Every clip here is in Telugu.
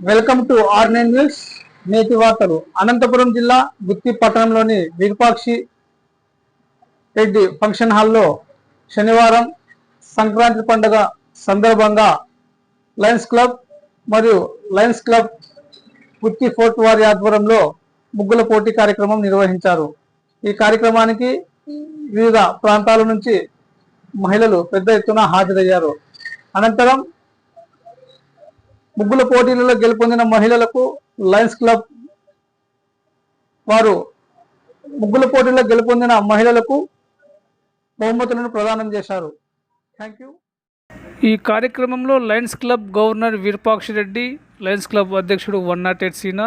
Welcome to ఆర్నైన్ news. నేటి వార్తలు. అనంతపురం జిల్లా గుత్తి పట్టణంలోని విరూపాక్షి రెడ్డి ఫంక్షన్ హాల్లో శనివారం సంక్రాంతి పండుగ సందర్భంగా లయన్స్ క్లబ్ మరియు లయన్స్ క్లబ్ గుత్తి ఫోర్ట్ వారి ఆధ్వర్యంలో ముగ్గుల పోటీ కార్యక్రమం నిర్వహించారు. ఈ కార్యక్రమానికి వివిధ ప్రాంతాల నుంచి మహిళలు పెద్ద ఎత్తున హాజరయ్యారు. అనంతరం ముగ్గుల పోటీలలో గెలుపొందిన మహిళలకు లయన్స్ క్లబ్ వారు ముగ్గుల పోటీలో గెలుపొందిన మహిళలకు బహుమతులను ప్రదానం చేశారు. థ్యాంక్ యూ ఈ కార్యక్రమంలో Lions Club governor Virupakshi Reddy Lions Club అధ్యక్షుడు వన్ నాట్ ఎయిట్ సీనా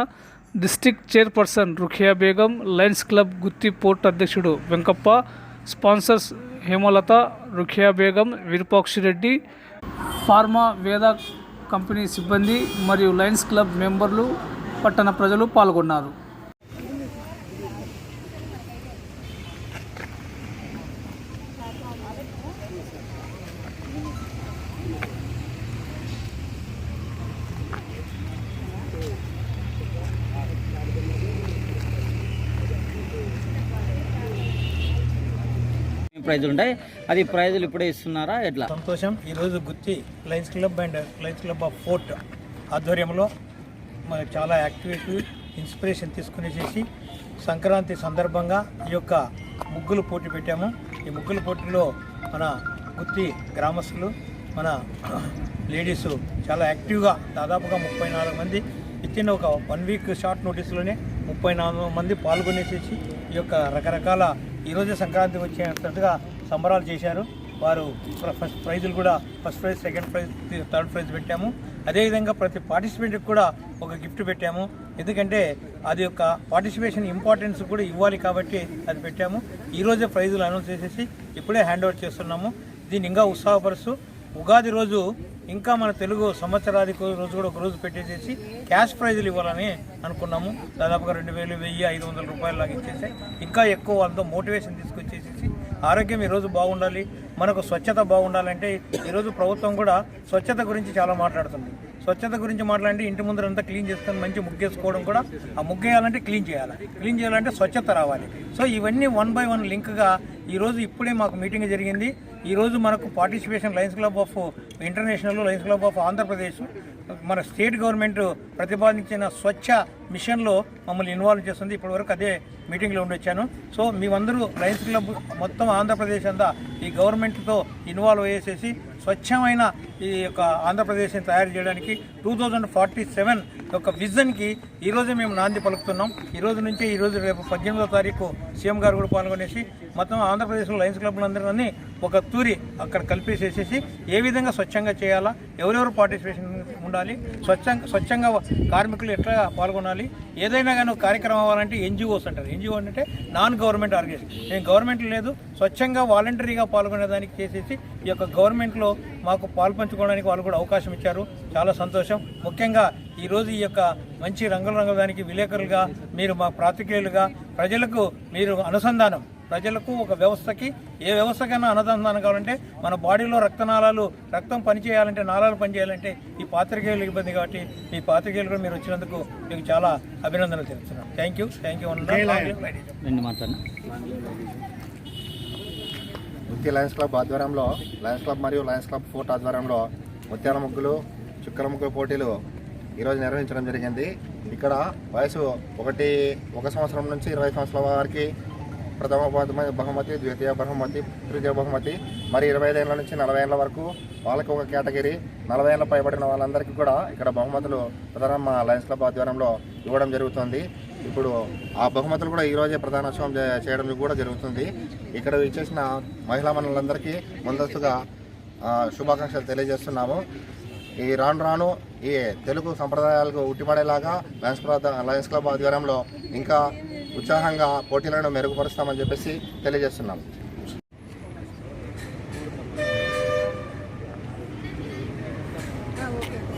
district chairperson Rukhiya Begum Lions Club Gooty fort అధ్యక్షుడు Venkappa sponsors Hemalatha Rukhiya Begum Virupakshi Reddy pharma Veda company సిబ్బంది మరియు లయన్స్ క్లబ్ మెంబర్లు పట్టణ ప్రజలు పాల్గొన్నారు. ప్రైజులు ఉంటాయి. అది ప్రైజులు ఇప్పుడే ఇస్తున్నారా? ఎట్లా? సంతోషం. ఈరోజు Gooty Lions Club and Lions Club of fort ఆధ్వర్యంలో చాలా యాక్టివిటీ ఇన్స్పిరేషన్ తీసుకునేసేసి సంక్రాంతి సందర్భంగా ఈ యొక్క ముగ్గులు పోటీ పెట్టాము. ఈ ముగ్గుల పోటీలో మన గుత్తి గ్రామస్తులు మన లేడీస్ చాలా యాక్టివ్గా దాదాపుగా ముప్పై నాలుగు మంది ఇచ్చిన ఒక వన్ వీక్ షార్ట్ నోటీస్లోనే ముప్పై నాలుగు మంది పాల్గొనేసేసి ఈ యొక్క రకరకాల ఈరోజే సంక్రాంతి వచ్చేటట్టుగా సంబరాలు చేశారు. వారు ఫస్ట్ ప్రైజులు కూడా first prize second prize third prize పెట్టాము. అదేవిధంగా ప్రతి పార్టిసిపెంట్కి కూడా ఒక గిఫ్ట్ పెట్టాము. ఎందుకంటే అది యొక్క పార్టిసిపేషన్ ఇంపార్టెన్స్ కూడా ఇవ్వాలి కాబట్టి అది పెట్టాము. ఈరోజే ప్రైజులు అనౌన్స్ చేసేసి ఇప్పుడే హ్యాండ్ ఓవర్ చేస్తున్నాము. దీన్ని ఇంకా ఉత్సాహపరుస్తూ ఉగాది రోజు ఇంకా మన తెలుగు సంవత్సరాదికి రోజు కూడా ఒక రోజు పెట్టేసేసి క్యాష్ ప్రైజులు ఇవ్వాలని అనుకున్నాము. దాదాపుగా రెండు వేలు వెయ్యి ఐదు వందల రూపాయలు లాగా ఇచ్చేసి ఇంకా ఎక్కువ వాళ్ళతో మోటివేషన్ తీసుకొచ్చేసేసి ఆరోగ్యం ఈరోజు బాగుండాలి మనకు స్వచ్ఛత బాగుండాలంటే ఈరోజు ప్రభుత్వం కూడా స్వచ్ఛత గురించి చాలా మాట్లాడుతుంది. స్వచ్ఛత గురించి మాట్లాడి ఇంటి ముందరంతా క్లీన్ చేసుకొని మంచి ముగ్గేసుకోవడం కూడా ఆ ముగ్గేయాలంటే క్లీన్ చేయాలి. క్లీన్ చేయాలంటే స్వచ్ఛత రావాలి. సో ఇవన్నీ వన్ బై వన్ లింక్గా ఈరోజు ఇప్పుడే మాకు మీటింగ్ జరిగింది. ఈరోజు మనకు participation Lions Club of international Lions Club of Andhra Pradesh మన స్టేట్ గవర్నమెంట్ ప్రతిపాదించిన స్వచ్ఛ మిషన్లో మమ్మల్ని ఇన్వాల్వ్ చేస్తుంది. ఇప్పటివరకు అదే మీటింగ్లో ఉండొచ్చాను. సో మేమందరూ లయన్స్ క్లబ్ మొత్తం ఆంధ్రప్రదేశ్ అంతా ఈ గవర్నమెంట్తో ఇన్వాల్వ్ అయ్యేసేసి స్వచ్ఛమైన ఈ యొక్క ఆంధ్రప్రదేశ్ని తయారు చేయడానికి టూ థౌజండ్ ఫార్టీ సెవెన్ యొక్క విజన్కి ఈరోజే మేము నాంది పలుకుతున్నాం. ఈ రోజు నుంచే ఈ రోజు రేపు పద్దెనిమిదో తారీఖు సీఎం గారు కూడా పాల్గొనేసి మొత్తం ఆంధ్రప్రదేశ్లో లయన్స్ క్లబ్లందరినీ ఒక తూరి అక్కడ కల్పేసేసేసి ఏ విధంగా స్వచ్ఛంగా చేయాలా ఎవరెవరు పార్టిసిపేషన్ ఉండాలి. స్వచ్ఛంగా స్వచ్ఛంగా కార్మికులు ఎట్లా పాల్గొనాలి? ఏదైనా కానీ కార్యక్రమం అవ్వాలంటే ఎన్జిఓస్ అంటారు. ఎన్జిఓ అంటే నాన్ గవర్నమెంట్ ఆర్గనైజేషన్. నేను గవర్నమెంట్ లేదు. స్వచ్ఛంగా వాలంటరీగా పాల్గొనేదానికి చేసేసి ఈ యొక్క గవర్నమెంట్లో మాకు పాల్పంచుకోవడానికి వాళ్ళు కూడా అవకాశం ఇచ్చారు. చాలా సంతోషం. ముఖ్యంగా ఈరోజు ఈ యొక్క మంచి రంగుల రంగదానికి విలేకరులుగా మీరు మా ప్రాతికేయులుగా ప్రజలకు మీరు అనుసంధానం ప్రజలకు ఒక వ్యవస్థకి ఏ వ్యవస్థకైనా అనుసంధానం కావాలంటే మన బాడీలో రక్తనాళాలు రక్తం పనిచేయాలంటే నాళాలు పనిచేయాలంటే ఈ పాత్రికేయులు ఇబ్బంది కాబట్టి మీ పాత్రికేయులు కూడా మీరు వచ్చినందుకు మీకు చాలా అభినందనలు తెలుపుతున్నాను. థ్యాంక్ యూ థ్యాంక్ యూ ముత్య లయన్స్ క్లబ్ ఆధ్వర్యంలో లయన్స్ క్లబ్ మరియు లయన్స్ క్లబ్ ఫోర్ట్ ఆధ్వర్యంలో ముత్యాల ముగ్గులు చుక్కల ముగ్గుల పోటీలు ఈరోజు నిర్వహించడం జరిగింది. ఇక్కడ వయసు ఒకటి ఒక సంవత్సరం నుంచి ఇరవై సంవత్సరాల వారికి ప్రథమ బహుమతి ద్వితీయ బహుమతి తృతీయ బహుమతి మరి ఇరవై ఐదేళ్ళ నుంచి నలభై ఏళ్ళ వరకు వాళ్ళకి ఒక కేటగిరీ. నలభై ఏళ్ళ పైబడిన వాళ్ళందరికీ కూడా ఇక్కడ బహుమతులు ప్రధాన మా లయన్స్ క్లబ్ ఆధ్వర్యంలో ఇవ్వడం జరుగుతుంది. ఇప్పుడు ఆ బహుమతులు కూడా ఈరోజే ప్రధానోత్సవం చేయడం కూడా జరుగుతుంది. ఇక్కడ ఇచ్చేసిన మహిళా మనులందరికీ ముందస్తుగా శుభాకాంక్షలు తెలియజేస్తున్నాము. ఈ రాను రాను ఈ తెలుగు సంప్రదాయాలకు ఉట్టిపడేలాగా లయన్స్ క్లబ్ లయన్స్ క్లబ్ ఆధ్వర్యంలో ఇంకా ఉత్సాహంగా పోటీలను మెరుగుపరుస్తామని చెప్పేసి తెలియజేస్తున్నాం. Ah,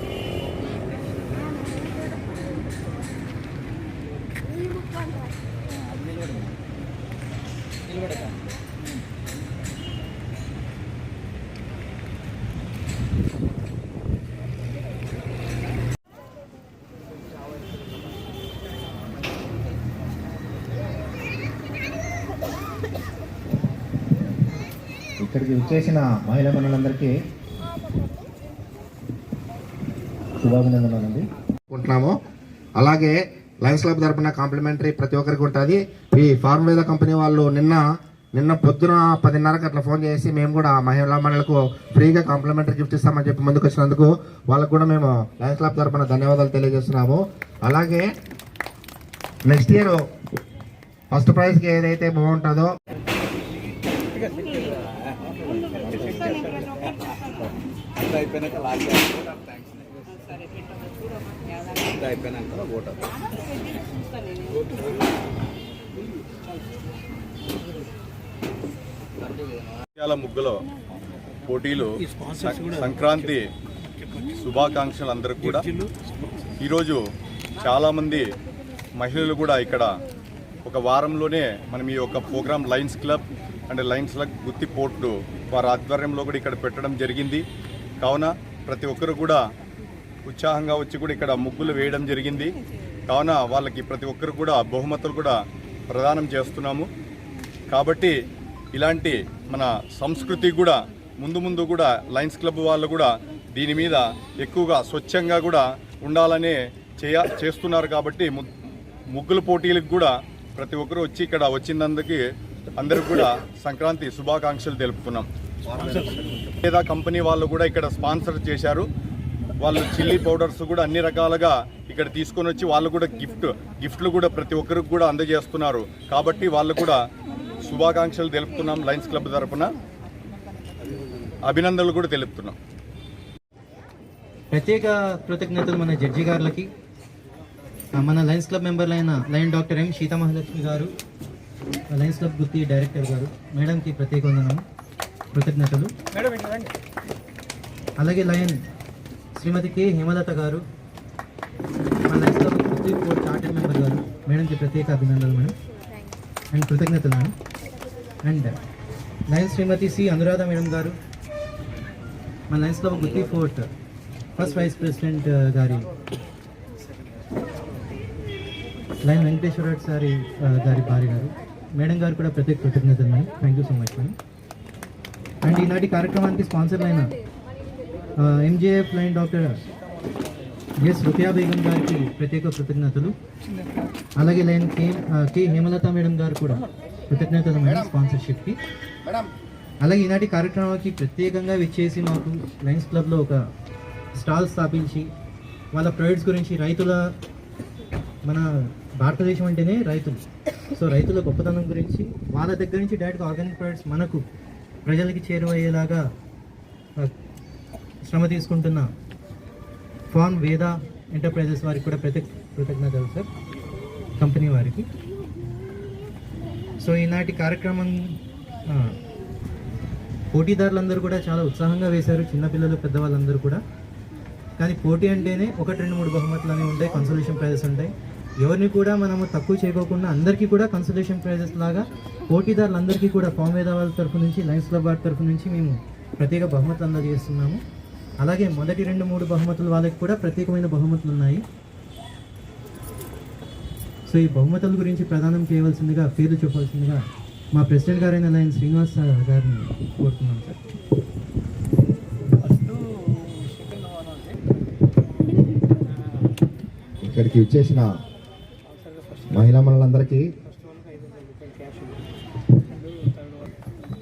ఇక్కడికి వచ్చేసిన మహిళా మనులందరికీ శుభాభినందనాలండి. అనుకుంటున్నాము అలాగే లయన్స్ క్లబ్ తరపున కాంప్లిమెంటరీ ప్రతి ఒక్కరికి ఉంటుంది. ఈ ఫార్మ్ వేద కంపెనీ వాళ్ళు నిన్న నిన్న పొద్దున పదిన్నరకు అట్లా ఫోన్ చేసి మేము కూడా మహిళా మండలకు ఫ్రీగా కాంప్లిమెంటరీ గిఫ్ట్ ఇస్తామని చెప్పి ముందుకు వచ్చినందుకు వాళ్ళకు కూడా మేము లయన్స్ క్లబ్ తరపున ధన్యవాదాలు తెలియజేస్తున్నాము. అలాగే నెక్స్ట్ ఇయర్ ఫస్ట్ ప్రైజ్కి ఏదైతే బాగుంటుందో ముత్యాల ముగ్గులో పోటీలు సంక్రాంతి శుభాకాంక్షలు అందరికి కూడా. ఈరోజు చాలామంది మహిళలు కూడా ఇక్కడ ఒక వారంలోనే మనం ఈ యొక్క programme Lions Club and Lions Club Gooty fort వారి ఆధ్వర్యంలో కూడా ఇక్కడ పెట్టడం జరిగింది. కావున ప్రతి ఒక్కరు కూడా ఉత్సాహంగా వచ్చి కూడా ఇక్కడ ముగ్గులు వేయడం జరిగింది. కావున వాళ్ళకి ప్రతి ఒక్కరు కూడా బహుమతులు కూడా ప్రదానం చేస్తున్నాము. కాబట్టి ఇలాంటి మన సంస్కృతి కూడా ముందు ముందు కూడా లయన్స్ క్లబ్ వాళ్ళు కూడా దీని మీద ఎక్కువగా స్వచ్ఛంగా కూడా ఉండాలనే చేయ చేస్తున్నారు. కాబట్టి ముగ్గుల పోటీలకు కూడా ప్రతి ఒక్కరు వచ్చి ఇక్కడ వచ్చినందుకు అందరూ కూడా సంక్రాంతి శుభాకాంక్షలు తెలుపుకున్నాం. లేదా కంపెనీ వాళ్ళు కూడా ఇక్కడ స్పాన్సర్ చేశారు. వాళ్ళు చిల్లీ పౌడర్స్ కూడా అన్ని రకాలుగా ఇక్కడ తీసుకొని వచ్చి వాళ్ళు కూడా గిఫ్ట్ గిఫ్ట్లు కూడా ప్రతి ఒక్కరికి కూడా అందజేస్తున్నారు. కాబట్టి వాళ్ళు కూడా శుభాకాంక్షలు తెలుపుతున్నాం లయన్స్ క్లబ్ తరపున. అభినందనలు కూడా తెలుపుతున్నాం. ప్రత్యేక కృతజ్ఞతలు మన జడ్జి గారులకి. మన Lions Club మెంబర్లైన Lion doctor M Sita Mahalakshmi garu. Lions Club గుత్తి డైరెక్టర్ గారు మేడంకి ప్రత్యేక వందనము కృతజ్ఞతలు. అలాగే lion Shrimati K. Hemalatha garu Lions Club Gooty board chartered member garu మేడంకి ప్రత్యేక అభినందనలు మేడం. అండ్ కృతజ్ఞతలు madam. And Lions Shrimati C. Anuradha madam garu మన Lions Club Gooty fort first vice president గారి లైన్ వెంకటేశ్వర సారి గారి భార్య గారు. మేడం గారు కూడా ప్రత్యేక కృతజ్ఞతలు madam thank you so much madam and ఈనాటి కార్యక్రమానికి స్పాన్సర్ అయిన MJF Lion doctor S Rukiya Begum గారికి ప్రత్యేక కృతజ్ఞతలు. అలాగే Lion K K Hemalatha madam garu కూడా కృతజ్ఞతలు మేడం స్పాన్సర్షిప్కి. అలాగే ఈనాటి కార్యక్రమానికి ప్రత్యేకంగా విచ్చేసి మాకు లయన్స్ క్లబ్లో ఒక స్టాల్ స్థాపించి వాళ్ళ ప్రొడక్ట్స్ గురించి రైతుల మన భారతదేశం అంటేనే రైతులు. సో రైతుల గొప్పతనం గురించి వాళ్ళ దగ్గర నుంచి డైరెక్ట్గా ఆర్గానిక్ ప్రొడక్ట్స్ మనకు ప్రజలకి చేరువయ్యేలాగా శ్రమ తీసుకుంటున్న ఫార్మ్ వేద ఎంటర్ప్రైజెస్ వారికి కూడా ప్రతి కృతజ్ఞతలు సార్ కంపెనీ వారికి. సో ఈనాటి కార్యక్రమం పోటీదారులందరూ కూడా చాలా ఉత్సాహంగా వేశారు చిన్నపిల్లలు పెద్దవాళ్ళందరూ కూడా. కానీ పోటీ అంటేనే ఒకటి రెండు మూడు బహుమతులు అనేవి ఉంటాయి కన్సల్యూషన్ ప్రైజెస్ ఉంటాయి. ఎవరిని కూడా మనము తక్కువ చేయకోకుండా అందరికీ కూడా కన్సల్టేషన్ ప్రైజెస్ లాగా పోటీదారులందరికీ కూడా ఫామ్ వేద వాళ్ళ తరఫు నుంచి లయన్స్ క్లబ్ వారి తరఫు నుంచి మేము ప్రత్యేక బహుమతులు అందజేస్తున్నాము. అలాగే మొదటి రెండు మూడు బహుమతులు వాళ్ళకి కూడా ప్రత్యేకమైన బహుమతులు ఉన్నాయి. సో ఈ బహుమతుల గురించి ప్రదానం చేయవలసిందిగా పేర్లు చెప్పవలసిందిగా మా ప్రెసిడెంట్ గారైన లైన్ శ్రీనివాస్ సార్ గారిని కోరుతున్నాం సార్. ఇక్కడికి వచ్చేసిన మహిళా మనులందరికీ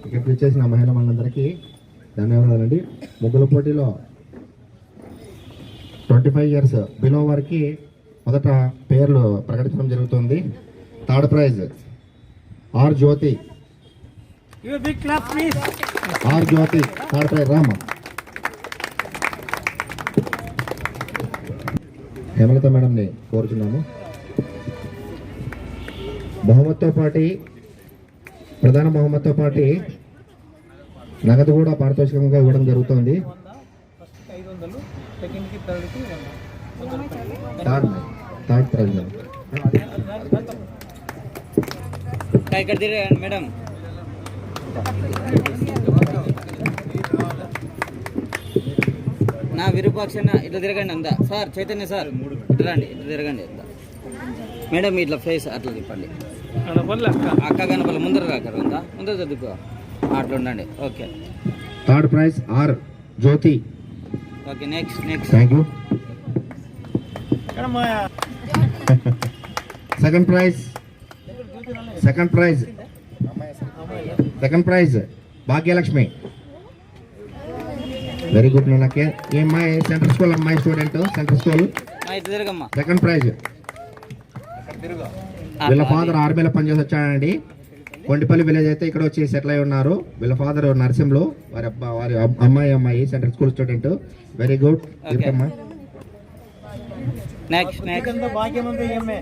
ఇక్కడికి వచ్చేసిన మహిళా మనులందరికీ ధన్యవాదాలండి ముగ్గుల పోటీలో ట్వంటీ ఫైవ్ ఇయర్స్ బిలో వారికి మొదట పేర్లు ప్రకటించడం జరుగుతుంది. Third prize R Jyothi. R Jyothi third prize Rama. Hemalatha మేడంని కోరుచున్నాము. బహుమతితో పాటు ప్రధాన బహుమతితో పాటు నగదు కూడా పారితోషికంగా ఇవ్వడం జరుగుతుంది. థర్డ్ ప్రైజ్ తిరగండి మేడం నా విరూపాక్షణ ఇట్లా తిరగండి అంతా. సార్ చైతన్య సార్ ఇట్లా రండి ఇట్లా తిరగండి మేడం ఇట్లా ఫేస్ అట్లా తిప్పండి. అక్క. అక్క కనపల ముందర రాకరు అంతా ముందర చదువుకో అట్లా ఉండండి. Okay. Third prize R Jyothi. Okay next next thank you మా second prize second prize second prize Bhagyalakshmi very good నాకే ఈ అమ్మాయి సెంట్రల్ స్కూల్ అమ్మాయి స్టూడెంట్ సెంట్రల్ స్కూల్ మా సెకండ్ ప్రైజ్ వీళ్ళ ఫాదర్ ఆర్మీలో పనిచేసి వచ్చాడండి. కొండిపల్లి విలేజ్ అయితే ఇక్కడ వచ్చి సెటిల్ అయి ఉన్నారు. వీళ్ళ ఫాదర్ నర్సింహ్లో వారి అబ్బా వారి అమ్- అమ్మాయి అమ్మాయి central school student very good. అమ్మా. నెక్స్ట్ నెక్స్ట్ ఎంత భాగ్యం ఉంది ఈఎంఏ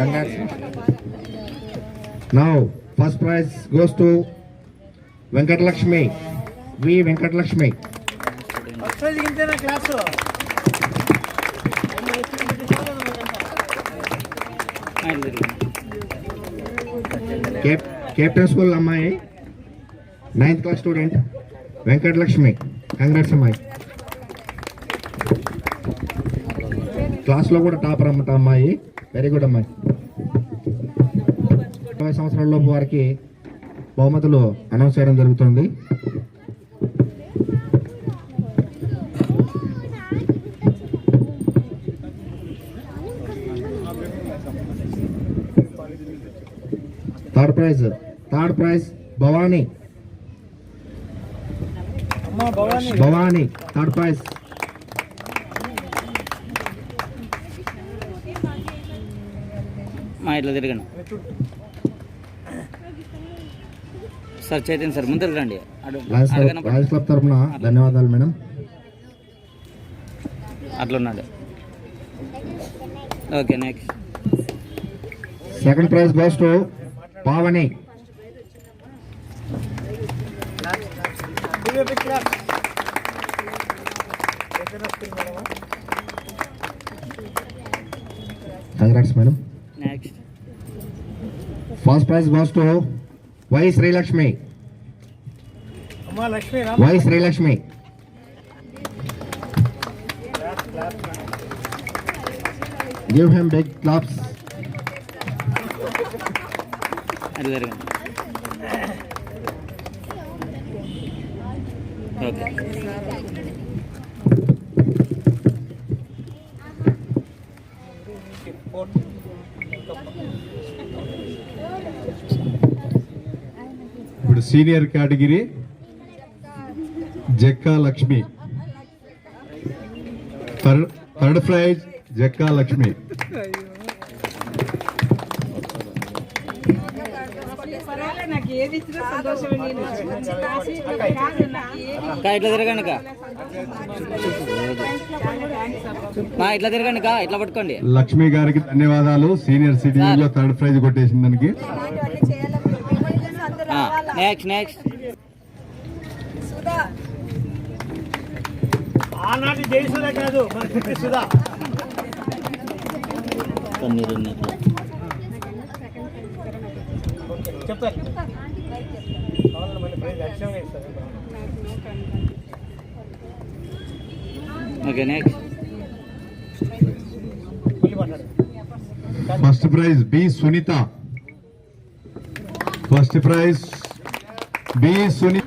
Congrats. Cap- స్కూల్ అమ్మాయి ninth class student Venkatalakshmi. Congrats అమ్మాయి. క్లాస్లో కూడా టాపర్ అమ్మట అమ్మాయి. వెరీ గుడ్ అమ్మాయి. ఇరవై సంవత్సరాల లోపు వారికి బహుమతులు అనౌన్స్ చేయడం జరుగుతుంది third prize. Third prize Bhavani. Bhavani third prize. మా ఇట్లా తిరగండి. సార్ చైతన్య సార్ ముందర రండి. క్లబ్ తరఫున ధన్యవాదాలు మేడం. అట్లా ఉన్నాడు okay next second prize goes to Pavani congrats madam. First prize goes to Y Srilakshmi Y Srilakshmi give him big claps అది తిరగండి ఓకే ఇప్పుడు senior category Jakka Lakshmi third third prize Jakka Lakshmi ఏది ఇచ్చినా సంతోషమే నేను. ఇట్లా తిరగండి కా మా ఇట్లా తిరగండి కా ఇట్లా పట్టుకోండి. లక్ష్మి గారికి ధన్యవాదాలు. సీనియర్ సిటిజన్లో థర్డ్ ప్రైజ్ కొట్టేసిన దానికి. నెక్స్ట్ నెక్స్ట్ ఆనాటి జయసుధ కాదు మన సుధా. పన్నీరు చెప్తారు okay next first prize B Sunitha first prize B Sunitha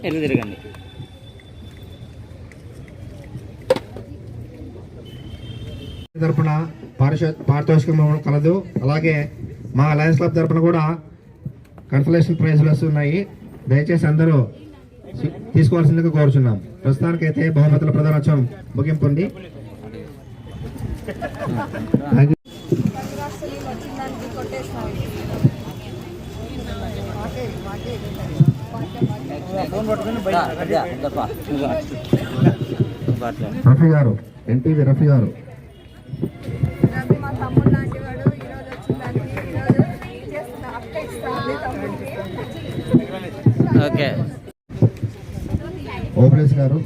ఇట్లా తిరగండి తరపున పారిశ పారితోషికం కలదు అలాగే మా లయన్స్ క్లబ్ తరపున కూడా కన్సలేషన్ ప్రైజ్లు వస్తున్నాయి దయచేసి అందరూ తీసుకోవాల్సిందిగా కోరుచున్నాం ప్రస్తుతానికైతే బహుమతుల ప్రధానోత్సవం ముగింపు ఉంది రఫీ గారు ఎన్టీవీ రఫీ గారు మా తమ్ముడు లాంటి వాడు ఈరోజు ఈరోజు ఏం చేస్తున్నా? అక్క ఇస్తాను తమ్ముడికి. ఓకే. గారు.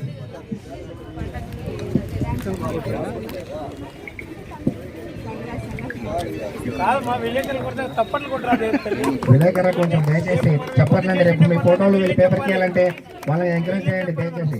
విలేకర కొంచెం దయచేసి చెప్పట్లండి రేపు మీ ఫోటోలు వీళ్ళు పేపర్కి ఇవ్వాలంటే వాళ్ళని ఎంకరేజ్ చేయండి దయచేసి.